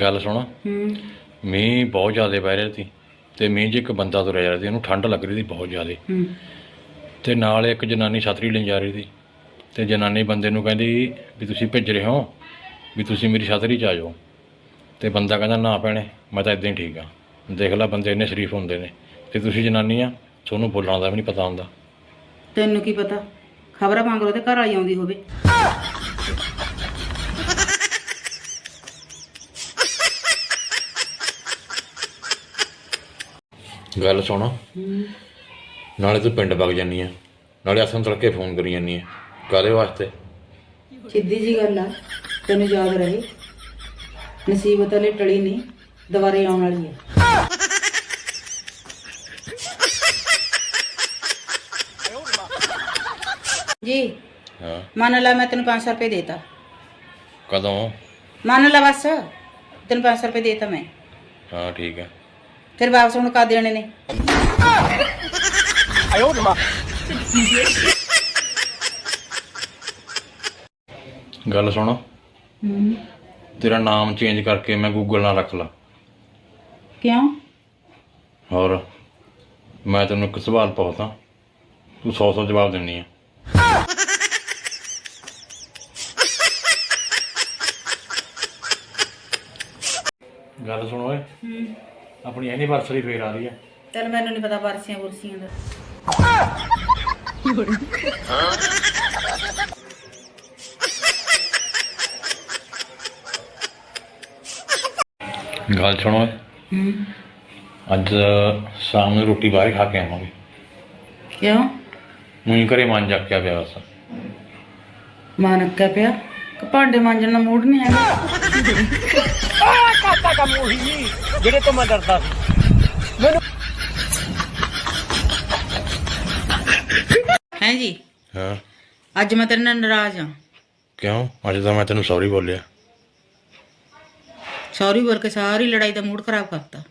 ਗੱਲ ਸੁਣ। ਹੂੰ। ਮੀਂਹ ਬਹੁਤ ਜ਼ਿਆਦਾ ਪੈ ਰਿਹਾ ਸੀ ਤੇ ਮੀਂਹ 'ਚ ਇੱਕ ਬੰਦਾ ਤੁਰਿਆ ਜਾ ਰਿਹਾ ਸੀ ਉਹਨੂੰ ਠੰਡ ਲੱਗ ਰਹੀ ਸੀ ਬਹੁਤ ਜ਼ਿਆਦਾ। ਹੂੰ। ਤੇ ਨਾਲ ਇੱਕ ਜਨਾਨੀ ਛਤਰੀ ਲੈਣ ਜਾ ਰਹੀ ਸੀ ਤੇ ਜਨਾਨੀ ਬੰਦੇ ਨੂੰ ਕਹਿੰਦੀ ਵੀ ਤੁਸੀਂ ਭਿੱਜ ਰਹੇ ਹੋ ਵੀ ਤੁਸੀਂ ਮੇਰੀ ਛਤਰੀ 'ਚ ਆ ਜਾਓ। ਤੇ ਬੰਦਾ ਕਹਿੰਦਾ ਨਾ ਭੈਣੇ ਮੈਂ ਤਾਂ ਇਦਾਂ ਹੀ ਠੀਕ ਆ ਦੇਖ ਲੈ ਬੰਦੇ ਇੰਨੇ ਸ਼ਰੀਫ ਹੁੰਦੇ ਨੇ। ਤੇ ਤੁਸੀਂ ਜਨਾਨੀ ਆ ਤੁਹਾਨੂੰ ਬੋਲਣ ਦਾ ਵੀ ਨਹੀਂ ਪਤਾ ਹੁੰਦਾ। ਤੈਨੂੰ ਕੀ ਪਤਾ? ਖਬਰਾਂ ਮੰਗ ਲੋ ਤੇ ਘਰ ਵਾਲੀ ਆਉਂਦੀ ਹੋਵੇ। ਗੱਲ ਸੁਣ। ਨਾਲੇ ਤੂੰ ਪਿੰਡ ਵਗ ਜਾਨੀ ਆ। ਨਾਲੇ ਅਸਾਂ ਤੜਕੇ ਫੋਨ ਕਰੀ ਜਾਨੀ ਆ। ਕਾਦੇ ਵਾਸਤੇ? ਸਿੱਧੀ ਜੀ ਗੱਲ ਆ ਤੈਨੂੰ ਯਾਦ ਰਹੇ। ਨਸੀਬਤ ਵਾਲੀ ਟਲੀ ਨਹੀਂ ਦੁਬਾਰੇ ਆਉਣ ਵਾਲੀ ਹੈ ਜੀ ਹਾਂ। ਮੰਨ ਲੈ ਮੈਂ ਤੈਨੂੰ 500 ਰੁਪਏ ਦੇਤਾ। ਕਦੋਂ? ਮੰਨ ਲੈ ਬਸ ਤੈਨੂੰ 500 ਰੁਪਏ ਦੇਤਾ ਮੈਂ। ਹਾਂ ਠੀਕ ਹੈ ਫਿਰ ਵਾਪਸ ਹੁਣ ਕਾ ਦੇਣੇ ਨੇ? ਗੱਲ ਸੁਣ। ਹੂੰ। ਤੇਰਾ ਨਾਮ ਚੇਂਜ ਕਰਕੇ ਮੈਂ ਗੂਗਲ ਨਾਲ ਰੱਖ ਲਾ। ਕਿਉਂ? ਹੋਰ ਮੈਂ ਤੈਨੂੰ ਇੱਕ ਸਵਾਲ ਪੁੱਛਦਾ। ਤੂੰ 100 100 ਜਵਾਬ ਦੇਣੀ ਆ। ਗੱਲ ਸੁਣ ਓਏ। ਹੂੰ। ਆਪਣੀ ਐਨੀਵਰਸਰੀ ਫੇਰ ਆ ਰਹੀ ਹੈ ਤੈਨੂੰ ਮੈਨੂੰ ਨਹੀਂ ਪਤਾ ਵਰਸੀਆਂ ਵਰਸੀਆਂ ਦਾ। ਗੱਲ ਸੁਣ। ਹੂੰ। ਅੱਜ ਸ਼ਾਮ ਨੂੰ ਰੋਟੀ ਬਾਹਰ ਖਾ ਕੇ ਆਵਾਂਗੇ। ਕਿਉਂ? ਮੂੰਹ ਘਰੇ ਮਨ ਜਾ ਕੇ ਪਿਆ ਬਸ। ਮਾਂ ਨੱਕਾ ਪਿਆ? ਕਿ ਭਾਂਡੇ ਮਾਂਜਣ ਦਾ ਮੂਡ ਨਹੀਂ ਹੈਗਾ। ਹੈ ਜੀ? ਹਾਂ। ਅੱਜ ਮੈਂ ਤੇਰੇ ਨਾਲ ਨਾਰਾਜ਼ ਆ ਕਿਉਂ? ਅੱਜ ਤਾਂ ਮੈਂ ਤੈਨੂੰ ਸੌਰੀ ਬੋਲਿਆ। ਸੌਰੀ ਬੋਲ ਕੇ ਸਾਰੀ ਲੜਾਈ ਦਾ ਮੂਡ ਖਰਾਬ ਕਰਤਾ।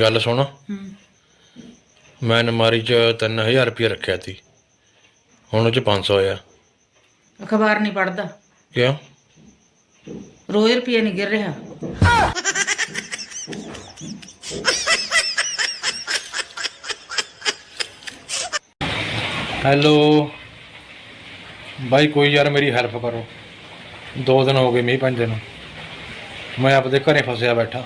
ਗੱਲ ਸੁਣ। ਹੂੰ। ਮੈਂ ਨਮਾਰੀ 'ਚ 3000 ਰੁਪਏ ਰੱਖਿਆ ਸੀ। ਹੁਣ ਉਹ 'ਚ 500 ਆ। ਅਖਬਾਰ ਨਹੀਂ ਪੜਦਾ ਕਿਉਂ? ਰੋਜ਼ ਰੁਪਏ ਨਹੀਂ ਗਿਰ ਰਿਹਾ। ਹੈਲੋ। ਬਾਈ ਕੋਈ ਯਾਰ ਮੇਰੀ ਹੈਲਪ ਕਰੋ। ਦੋ ਦਿਨ ਹੋ ਗਏ ਮੀਂਹ ਪੈਂਦੇ ਨੂੰ। ਮੈਂ ਆਪਦੇ ਘਰੇ ਫਸਿਆ ਬੈਠਾ।